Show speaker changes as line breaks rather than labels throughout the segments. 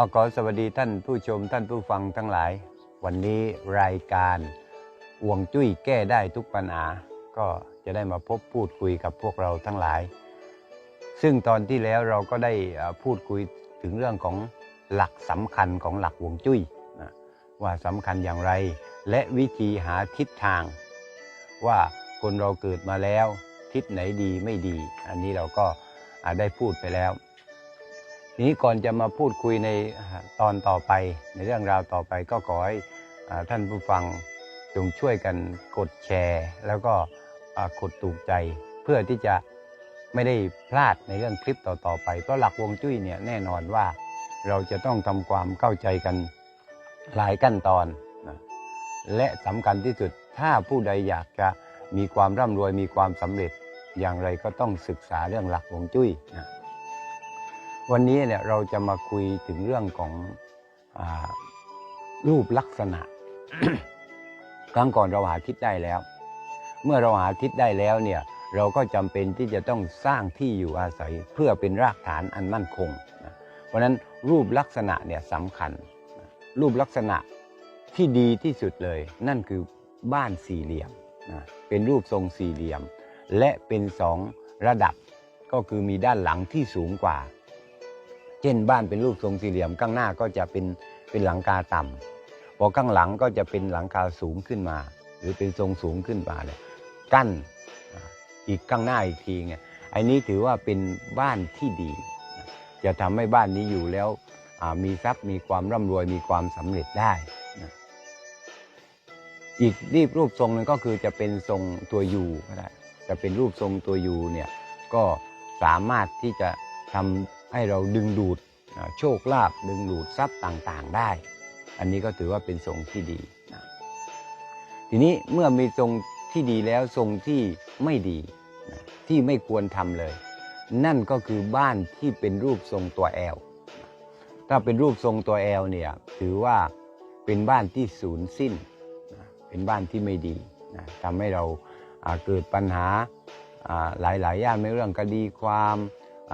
เอาขอสวัสดีท่านผู้ชมท่านผู้ฟังทั้งหลาย วันนี้รายการอวงจุ้ยแก้ได้ทุกปัญหา ก็จะได้มาพบพูดคุยกับพวกเราทั้งหลาย ซึ่งตอนที่แล้วเราก็ได้พูดคุยถึงเรื่องของหลักสำคัญของหลักวงจุ้ยนะว่าสำคัญอย่างไร และวิธีหาทิศทาง ว่าคนเราเกิดมาแล้ว ทิศไหนดีไม่ดี อันนี้เราก็ได้พูดไปแล้ว ทีนี้ก่อนจะมาพูดคุยในตอนต่อไป ในเรื่องราวต่อไปก็ขอให้ท่านผู้ฟังจงช่วยกันกดแชร์ แล้วก็กดถูกใจ เพื่อที่จะไม่ได้พลาดในเรื่องคลิปต่อๆไป เพราะหลักวงจุ้ยเนี่ยแน่นอนว่าเราจะต้องทำความเข้าใจกันหลายขั้นตอนนะและสำคัญที่สุดถ้าผู้ใดอยากจะมีความร่ำรวยมีความสำเร็จ อย่างไรก็ต้องศึกษาเรื่องหลักวงจุ้ยนะ วันนี้เนี่ยเราจะมาคุยถึงเรื่องของอรูปลักษณะ ครั้งก่อนเราหาทิศได้แล้ว เมื่อเราหาทิศได้แล้วเนี่ยเราก็จำเป็นที่จะต้องสร้างที่อยู่อาศัยเพื่อเป็นรากฐานอันมั่นคง เพราะฉะนั้นรูปลักษณะเนี่ยสำคัญ รูปลักษณะที่ดีที่สุดเลย นั่นคือบ้านสี่เหลี่ยม เป็นรูปทรงสี่เหลี่ยม และเป็นสองระดับก็คือมีด้านหลังที่สูงกว่า เช่นบ้านเป็นรูปทรงสี่เหลี่ยมข้างหน้าก็จะเป็นเป็นหลังคาต่ำพอข้างหลังก็จะเป็นหลังคาสูงขึ้นมา หรือเป็นทรงสูงขึ้นมาเลยกั้นอีกข้างหน้าอีกทีไงอันนี้ถือว่าเป็นบ้านที่ดี จะทำให้บ้านนี้อยู่แล้วมีทรัพย์มีความร่ำรวยมีความสำเร็จได้นะอีกรีบรูปทรงหนึงก็คือจะเป็นทรงตัวยูก็ได้จะเป็นรูปทรงตัวยูเนี่ยก็สามารถที่จะทำ ให้เราดึงดูดโชคลาภดึงดูดทรัพย์ต่างๆได้ อันนี้ก็ถือว่าเป็นทรงที่ดีนะทีนี้เมื่อมีทรงที่ดีแล้วทรงที่ไม่ดีนะที่ไม่ควรทำเลย นั่นก็คือบ้านที่เป็นรูปทรงตัวแอลถ้าเป็นรูปทรงตัวแอลเนี่ยถือว่าเป็นบ้านที่สูญสิ้นนะเป็นบ้านที่ไม่ดีนะทำให้เราเกิดปัญหาหลายๆอย่างในเรื่องคดีความ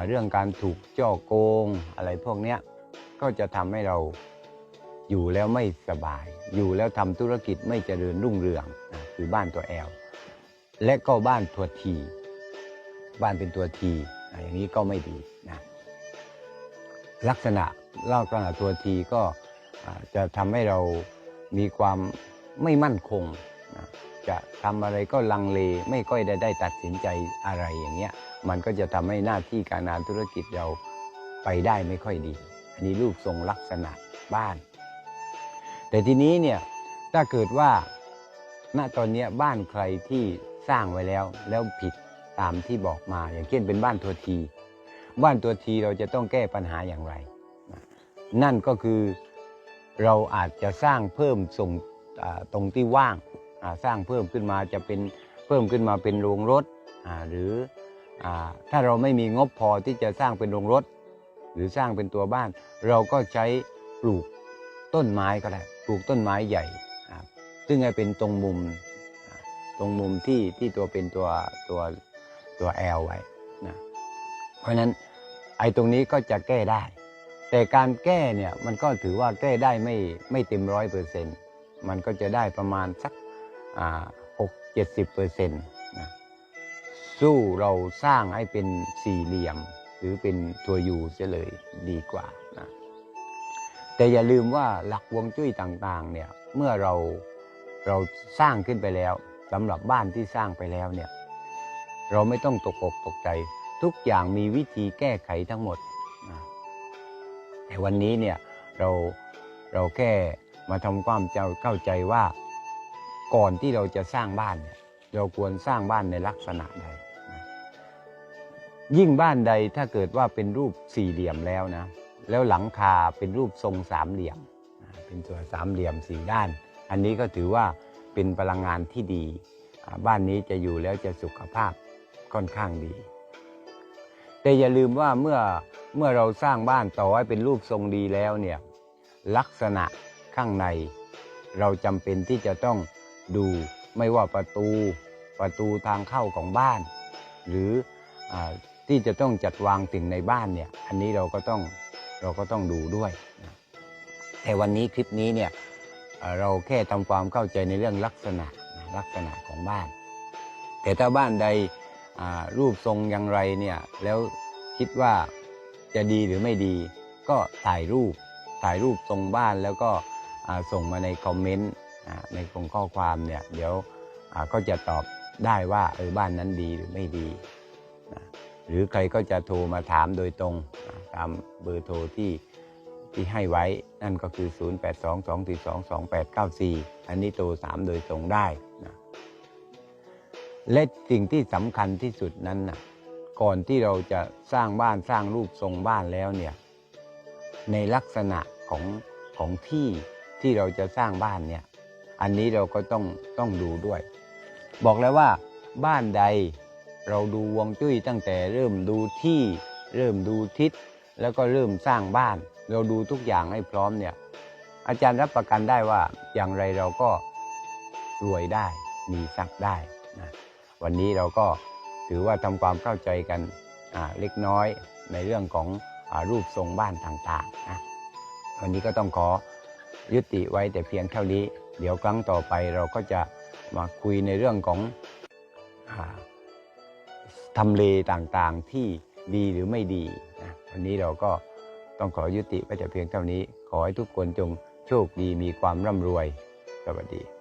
เรื่องการถูกจ้อโกงอะไรพวกเนี้ยก็จะทำให้เราอยู่แล้วไม่สบาย อยู่แล้วทำธุรกิจไม่เจริญรุ่งเรืองนะคือบ้านตัวแอลและก็บ้านตัวทีบ้านเป็นตัวทีอะอย่างนี้ก็ไม่ดีนะลักษณะลักษณะตัวทีก็จะทำให้เรามีความไม่มั่นคงนะ จะทำอะไรก็ลังเลไม่ค่อยได้ได้ตัดสินใจอะไรอย่างเงี้ยมันก็จะทำให้หน้าที่การงานธุรกิจเราไปได้ไม่ค่อยดี อันนี้รูปทรงลักษณะบ้าน แต่ทีนี้เนี่ยถ้าเกิดว่าณตอนนี้บ้านใครที่สร้างไว้แล้วแล้วผิดตามที่บอกมา อย่างเช่นเป็นบ้านตัวที บ้านตัวทีเราจะต้องแก้ปัญหาอย่างไร นั่นก็คือเราอาจจะสร้างเพิ่มส่งตรงที่ว่าง สร้างเพิ่มขึ้นมาจะเป็นเพิ่มขึ้นมาเป็นโรงรถหรืออถ้าเราไม่มีงบพอที่จะสร้างเป็นโรงรถ หรือสร้างเป็นตัวบ้าน เราก็ใช้ปลูกต้นไม้ก็ได้ปลูกต้นไม้ใหญ่ซึ่งให้เป็นตรงมุมตรงมุมที่ที่ตัวเป็นตัวตัวตัวแอลไว้นะเพราะฉะนั้นไอ้ตรงนี้ก็จะแก้ได้ แต่การแก้เนี่ยมันก็ถือว่าแก้ได้ไม่ไม่เต็มร้อยเปอร์เซ็นต์มันก็จะได้ประมาณสัก หกเจ็ดสิบเปอร์เซ็นต์นะสู้เราสร้างให้เป็นสี่เหลี่ยม หรือเป็นตัวยูเสียเลยดีกว่านะแต่อย่าลืมว่าหลักวงจุ้ยต่างๆเนี่ยเมื่อเราเราสร้างขึ้นไปแล้วสำหรับบ้านที่สร้างไปแล้วเนี่ยเราไม่ต้องตกอกตกใจ ทุกอย่างมีวิธีแก้ไขทั้งหมดนะแต่วันนี้เนี่ยเราเราแค่มาทำความเข้าใจว่า ก่อนที่เราจะสร้างบ้านเนี่ยเราควรสร้างบ้านในลักษณะใดนะยิ่งบ้านใดถ้าเกิดว่าเป็นรูปสี่เหลี่ยมแล้วนะ แล้วหลังคาเป็นรูปทรงสามเหลี่ยมอ่าเป็นตัวสามเหลี่ยมสี่ด้าน อันนี้ก็ถือว่าเป็นพลังงานที่ดี บ้านนี้จะอยู่แล้วจะสุขภาพค่อนข้างดี แต่อย่าลืมว่าเมื่อเมื่อเราสร้างบ้านต่อให้เป็นรูปทรงดีแล้วเนี่ยลักษณะข้างในเราจำเป็นที่จะต้อง ดูไม่ว่าประตูประตูทางเข้าของบ้าน หรืออที่จะต้องจัดวางสิ่งในบ้านเนี่ยอันนี้เราก็ต้องเราก็ต้องดูด้วยนะแต่วันนี้คลิปนี้เนี่ยเราแค่ทำความเข้าใจในเรื่องลักษณะลักษณะของบ้าน แต่ถ้าบ้านใดรูปทรงอย่างไรเนี่ยแล้วคิดว่าจะดีหรือไม่ดี ก็ถ่ายรูปถ่ายรูปทรงบ้านแล้วก็ส่งมาในคอมเมนต์ ในตรงข้อความเนี่ยเดี๋ยวก็จะตอบได้ว่าเออบ้านนั้นดีหรือไม่ดีนะหรือใครก็จะโทรมาถามโดยตรงนะตามเบอร์โทรที่ที่ให้ไว้นั่นก็คือ 0822422894 อันนี้โทรสามโดยตรงได้นะและสิ่งที่สำคัญที่สุดนั้นนะก่อนที่เราจะสร้างบ้านสร้างรูปทรงบ้านแล้วเนี่ยในลักษณะของของที่ที่เราจะสร้างบ้านเนี่ย อันนี้เราก็ต้องต้องดูด้วย บอกแล้วว่าบ้านใดเราดูวงจุ้ยตั้งแต่เริ่มดูที่เริ่มดูทิศแล้วก็เริ่มสร้างบ้าน เราดูทุกอย่างให้พร้อมเนี่ย อาจารย์รับประกันได้ว่าอย่างไรเราก็รวยได้มีทรัพย์ได้นะวันนี้เราก็ถือว่าทำความเข้าใจกันเล็กน้อยในเรื่องของอรูปทรงบ้านต่างๆนะวันนี้ก็ต้องขอยุติไว้แต่เพียงเท่านี้ เดี๋ยวครั้งต่อไปเราก็จะมาคุยในเรื่องของอทำเลต่างๆที่ดีหรือไม่ดีนะวันนี้เราก็ต้องขอยุติไปแต่เพียงเท่านี้ ขอให้ทุกคนจงโชคดีมีความร่ำรวย สวัสดี